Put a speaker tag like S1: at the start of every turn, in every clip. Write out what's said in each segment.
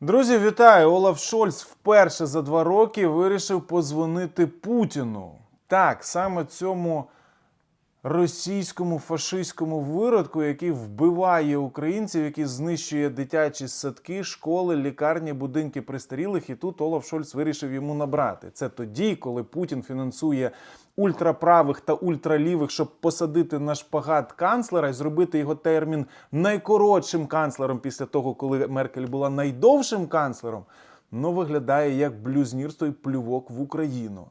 S1: Друзі, вітаю! Олаф Шольц вперше за два роки вирішив позвонити Путіну. Так, саме цьому російському фашистському виродку, який вбиває українців, який знищує дитячі садки, школи, лікарні, будинки престарілих. І тут Олаф Шольц вирішив йому набрати. Це тоді, коли Путін фінансує ультраправих та ультралівих, щоб посадити на шпагат канцлера і зробити його термін найкоротшим канцлером після того, коли Меркель була найдовшим канцлером. Ну, виглядає як блюзнірство і плювок в Україну.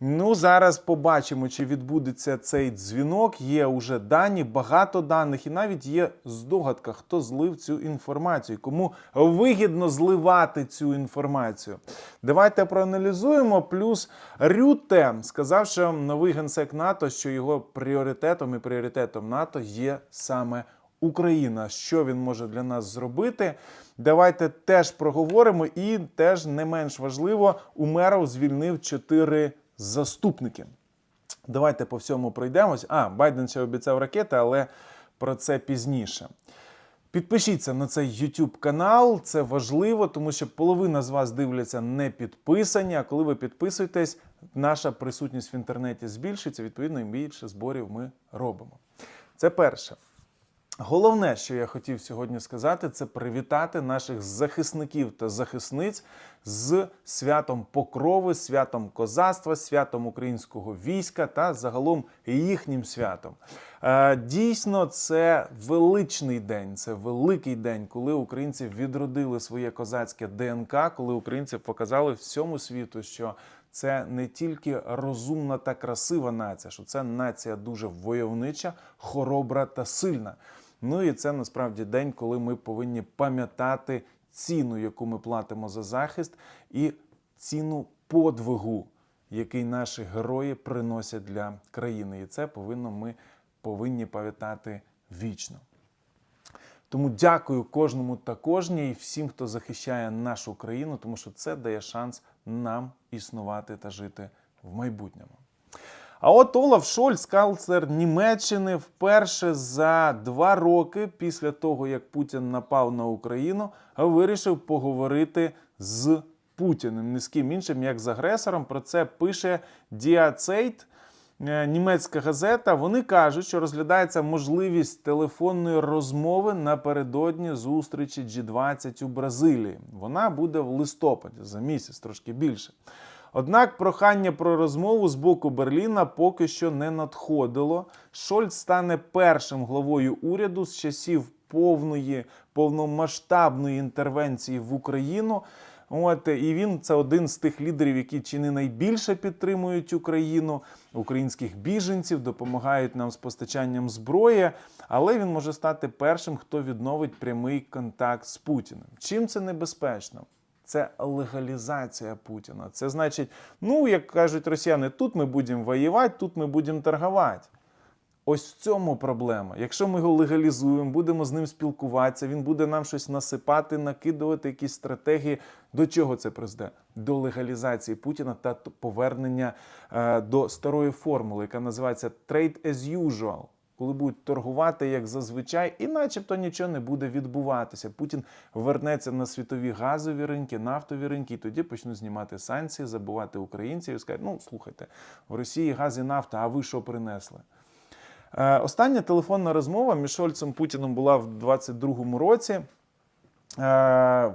S1: Ну, зараз побачимо, чи відбудеться цей дзвінок. Є уже дані, багато даних, і навіть є здогадка, хто злив цю інформацію, кому вигідно зливати цю інформацію. Давайте проаналізуємо. Плюс Рюте сказав, що новий генсек НАТО, що його пріоритетом і пріоритетом НАТО є саме Україна. Що він може для нас зробити? Давайте теж проговоримо. І теж не менш важливо, Умеров звільнив чотири заступники. Давайте по всьому пройдемось. А, Байден ще обіцяв ракети, але про це пізніше. Підпишіться на цей YouTube канал, це важливо, тому що половина з вас дивляться не підписані. А коли ви підписуєтесь, наша присутність в інтернеті збільшується, відповідно, і більше зборів ми робимо. Це перше. Головне, що я хотів сьогодні сказати, це привітати наших захисників та захисниць з святом Покрови, святом козацтва, святом українського війська та загалом їхнім святом. Е, Дійсно, це величний день, це великий день, коли українці відродили своє козацьке ДНК, коли українці показали всьому світу, що це не тільки розумна та красива нація, що це нація дуже войовнича, хоробра та сильна. Ну і це насправді день, коли ми повинні пам'ятати ціну, яку ми платимо за захист, і ціну подвигу, який наші герої приносять для країни. І це повинно ми повинні пам'ятати вічно. Тому дякую кожному та кожній, всім, хто захищає нашу країну, тому що це дає шанс нам існувати та жити в майбутньому. А от Олаф Шольц, канцлер Німеччини, вперше за два роки після того, як Путін напав на Україну, вирішив поговорити з Путіним, не з ким іншим, як з агресором. Про це пише Діацейт, німецька газета. Вони кажуть, що розглядається можливість телефонної розмови напередодні зустрічі G20 у Бразилії. Вона буде в листопаді за місяць, трошки більше. Однак прохання про розмову з боку Берліна поки що не надходило. Шольц стане першим главою уряду з часів повної повномасштабної інтервенції в Україну. От і він це один з тих лідерів, які чи не найбільше підтримують Україну, українських біженців, допомагають нам з постачанням зброї. Але він може стати першим, хто відновить прямий контакт з Путіним. Чим це небезпечно? Це легалізація Путіна. Це значить, ну як кажуть росіяни, тут ми будемо воювати, тут ми будемо торгувати. Ось в цьому проблема. Якщо ми його легалізуємо, будемо з ним спілкуватися, він буде нам щось насипати, накидувати якісь стратегії. До чого це призведе? До легалізації Путіна та повернення е, до старої формули, яка називається trade as usual. Коли будуть торгувати як зазвичай, і начебто нічого не буде відбуватися. Путін вернеться на світові газові ринки, нафтові ринки, і тоді почнуть знімати санкції, забувати українців і скажуть, ну слухайте, в Росії газ і нафта, а ви що принесли? Е, Остання телефонна розмова між Шольцем Путіном була в 22-му році. Е,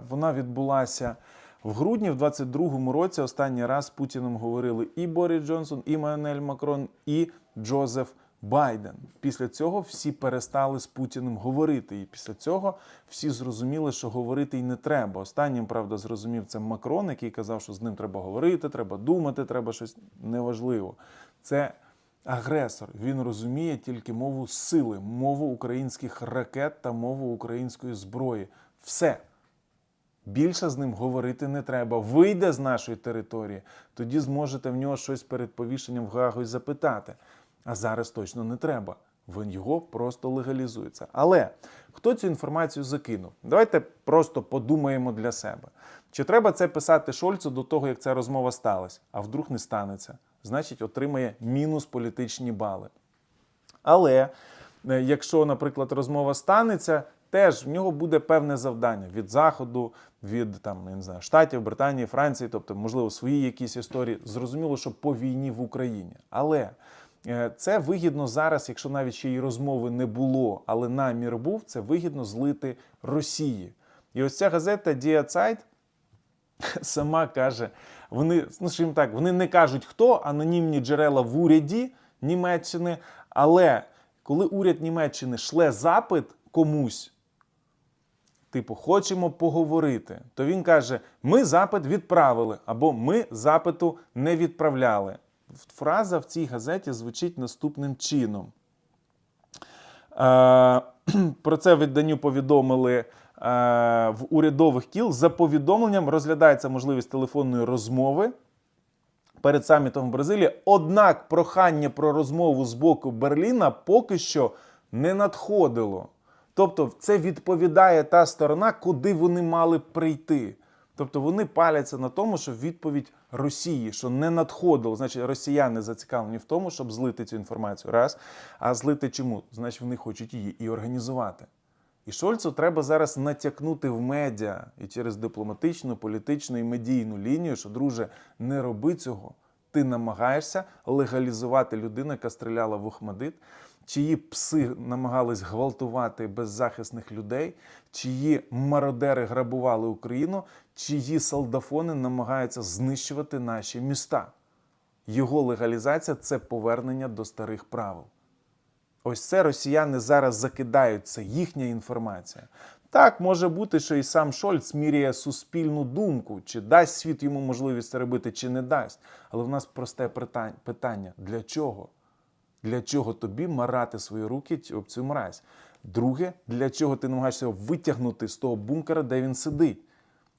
S1: Вона відбулася в грудні, в 22-му році. Останній раз з Путіним говорили і Борис Джонсон, і Мануель Макрон, і Джозеф Байден. Після цього всі перестали з Путіним говорити. І після цього всі зрозуміли, що говорити й не треба. Останнім, правда, зрозумів це Макрон, який казав, що з ним треба говорити, треба думати, треба щось неважливо. Це агресор. Він розуміє тільки мову сили, мову українських ракет та мову української зброї. Все. Більше з ним говорити не треба. Вийде з нашої території, тоді зможете в нього щось перед повішенням в Гагу й запитати. А зараз точно не треба. Він його просто легалізується. Але хто цю інформацію закинув? Давайте просто подумаємо для себе. Чи треба це писати Шольцу до того, як ця розмова сталася? А вдруг не станеться? Значить, отримає мінус політичні бали. Але е, якщо, наприклад, розмова станеться, теж в нього буде певне завдання від заходу, від там не знаю штатів, Британії, Франції, тобто, можливо, свої якісь історії. Зрозуміло, що по війні в Україні. Але це вигідно зараз, якщо навіть ще й розмови не було, але намір був, це вигідно злити Росії. І ось ця газета Die Zeit сама каже, вони, ну скажімо так, вони не кажуть хто, анонімні джерела в уряді Німеччини. Але коли уряд Німеччини шле запит комусь, типу, хочемо поговорити, то він каже: ми запит відправили, або ми запиту не відправляли. Фраза в цій газеті звучить наступним чином. Е, Про це виданню повідомили е, в урядових кіл. За повідомленням розглядається можливість телефонної розмови перед самітом в Бразилії. Однак прохання про розмову з боку Берліна поки що не надходило. Тобто, це відповідає та сторона, куди вони мали прийти. Тобто вони паляться на тому, що відповідь Росії, що не надходило, значить, росіяни зацікавлені в тому, щоб злити цю інформацію. Раз. А злити чому? Значить, вони хочуть її і організувати. І Шольцу треба зараз натякнути в медіа і через дипломатичну, політичну і медійну лінію, що, друже, не роби цього. Ти намагаєшся легалізувати людину, яка стріляла в Ухмадит, чиї пси намагались гвалтувати беззахисних людей, чиї мародери грабували Україну, чиї солдафони намагаються знищувати наші міста. Його легалізація це повернення до старих правил. Ось це росіяни зараз закидають, це їхня інформація. Так, може бути, що і сам Шольц міряє суспільну думку, чи дасть світ йому можливість це робити, чи не дасть. Але в нас просте питання: для чого? Для чого тобі марати свої руки об цю мразь? Друге, для чого ти намагаєшся витягнути з того бункера, де він сидить?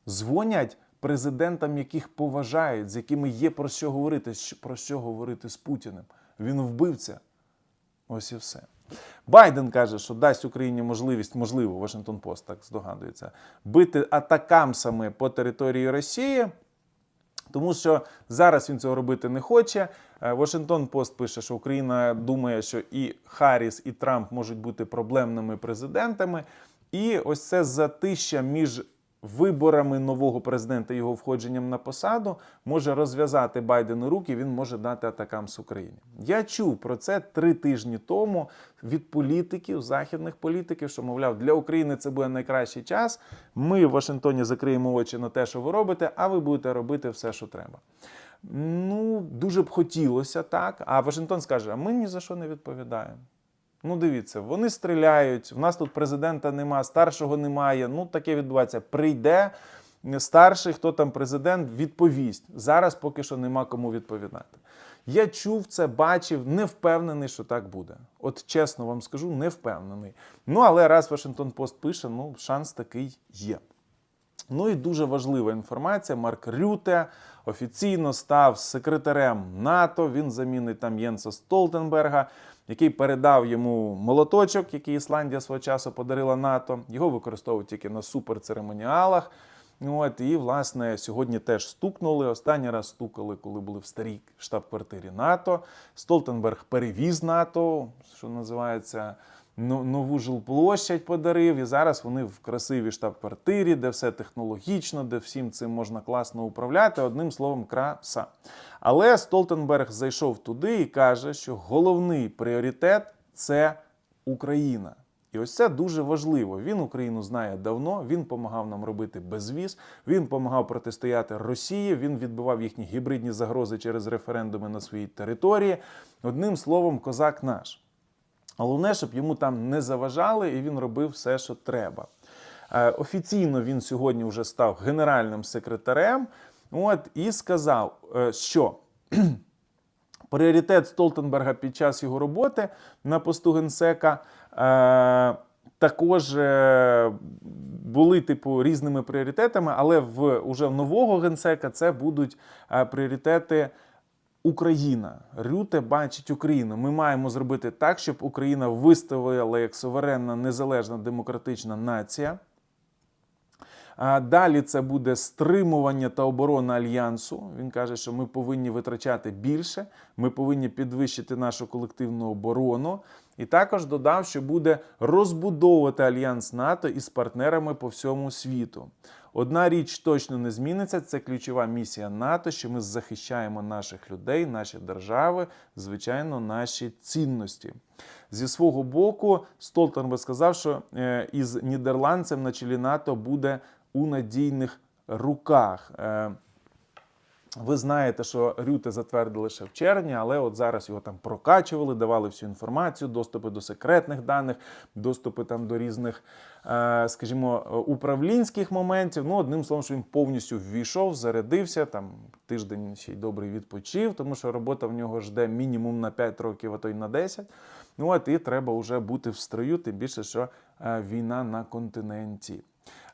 S1: Дзвонять президентам, яких поважають, з якими є про що говорити, про що говорити з Путіним. Він вбивця. Ось і все. Байден каже, що дасть Україні можливість, можливо, Вашингтон Пост так здогадується, бити атакамсами по території Росії, тому що зараз він цього робити не хоче. Е, Вашингтон Пост пише, що Україна думає, що і Харріс, і Трамп можуть бути проблемними президентами. І ось це затища між виборами нового президента його входженням на посаду може розв'язати Байдену руки. Він може дати атакамс Україні. Я чув про це три тижні тому від політиків, західних політиків, що мовляв, для України це буде найкращий час. Ми в Вашингтоні закриємо очі на те, що ви робите, а ви будете робити все, що треба. Ну, дуже б хотілося так. А Вашингтон скаже: а ми ні за що не відповідаємо. Ну, дивіться, вони стріляють. В нас тут президента нема, старшого немає. Ну, таке відбувається. Прийде старший, хто там президент, відповість. Зараз поки що нема кому відповідати. Я чув це, бачив, не впевнений, що так буде. От чесно вам скажу, не впевнений. Ну, але раз Вашингтон Пост пише, ну, шанс такий є. Ну і дуже важлива інформація. Марк Рюте офіційно став секретарем НАТО. Він замінить там Єнса Столтенберга, який передав йому молоточок, який Ісландія свого часу подарила НАТО. Його використовують тільки на суперцеремоніалах. От, і, власне, сьогодні теж стукнули. Останній раз стукали, коли були в старій штаб-квартирі НАТО. Столтенберг перевіз НАТО, що називається нову жилплощадь подарив, і зараз вони в красивій штаб-квартирі, де все технологічно, де всім цим можна класно управляти. Одним словом, краса. Але Столтенберг зайшов туди і каже, що головний пріоритет це Україна. І ось це дуже важливо. Він Україну знає давно. Він допомагав нам робити безвіз. Він допомагав протистояти Росії. Він відбивав їхні гібридні загрози через референдуми на своїй території. Одним словом, козак наш. Головне, щоб йому там не заважали, і він робив все, що треба. Е, Офіційно він сьогодні вже став генеральним секретарем. От і сказав, е, що пріоритет Столтенберга під час його роботи на посту генсека е, також були типу різними пріоритетами, але в уже нового генсека це будуть пріоритети. Україна. Рюте бачить Україну. Ми маємо зробити так, щоб Україна виставила як суверенна, незалежна демократична нація. Далі це буде стримування та оборона альянсу. Він каже, що ми повинні витрачати більше, ми повинні підвищити нашу колективну оборону. І також додав, що буде розбудовувати альянс НАТО із партнерами по всьому світу. Одна річ точно не зміниться. Це ключова місія НАТО, що ми захищаємо наших людей, наші держави, звичайно, наші цінності. Зі свого боку, Столтенберг сказав, що е, із нідерландцем на чолі НАТО буде у надійних руках. Ви знаєте, що Рюте затвердили ще в червні, але от зараз його там прокачували, давали всю інформацію, доступи до секретних даних, доступи там до різних, е, скажімо, управлінських моментів. Ну, одним словом, що він повністю ввійшов, зарядився, там тиждень ще й добрий відпочив, тому що робота в нього жде мінімум на 5 років, а то й на 10. Ну от і треба вже бути в строю, тим більше, що війна на континенті.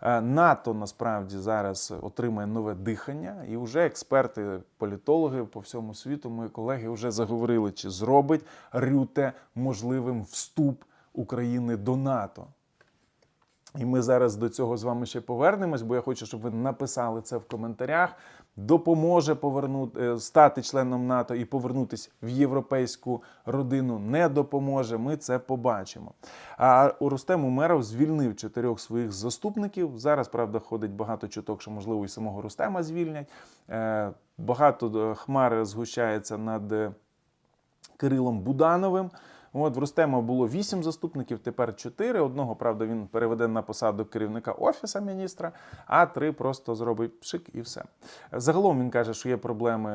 S1: Е, НАТО насправді зараз отримує нове дихання, і вже експерти, політологи по всьому світу, мої колеги вже заговорили, чи зробить Рюте можливим вступ України до НАТО. І ми зараз до цього з вами ще повернемось, бо я хочу, щоб ви написали це в коментарях. Допоможе повернути е, стати членом НАТО і повернутися в європейську родину. Не допоможе. Ми це побачимо. А Рустем Умеров звільнив чотирьох своїх заступників. Зараз правда ходить багато чуток, що можливо і самого Рустема звільнять. Е, Багато е, хмар згущається над Кирилом Будановим. От в Рустема було вісім заступників, тепер чотири. Одного, правда, він переведе на посаду керівника офіса міністра, а три просто зробить пшик і все. Загалом він каже, що є проблеми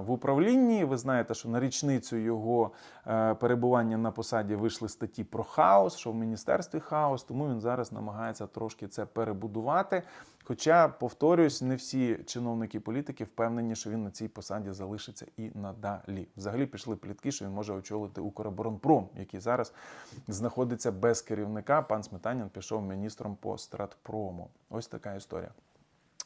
S1: в управлінні. Ви знаєте, що на річницю його е, перебування на посаді вийшли статті про хаос, що в міністерстві хаос, тому він зараз намагається трошки це перебудувати. Хоча, повторюсь, не всі чиновники політики впевнені, що він на цій посаді залишиться і надалі. Взагалі пішли плітки, що він може очолити Укроборонпром, який зараз знаходиться без керівника. Пан Сметанін пішов міністром по стратпрому. Ось така історія.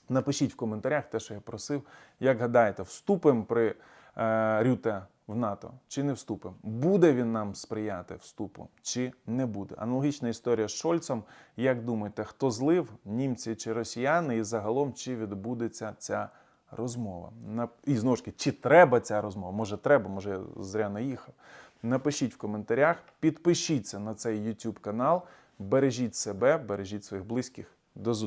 S1: Напишіть в коментарях те, що я просив. Як гадаєте, вступимо при е, Рюте в НАТО чи не вступимо? Буде він нам сприяти вступу чи не буде? Аналогічна історія з Шольцем. Як думаєте, хто злив німці чи росіяни, і загалом чи відбудеться ця розмова? І знову ж таки, чи треба ця розмова? Може, треба, може, я зря наїхав. Напишіть в коментарях, підпишіться на цей YouTube канал, бережіть себе, бережіть своїх близьких. До зустрічі.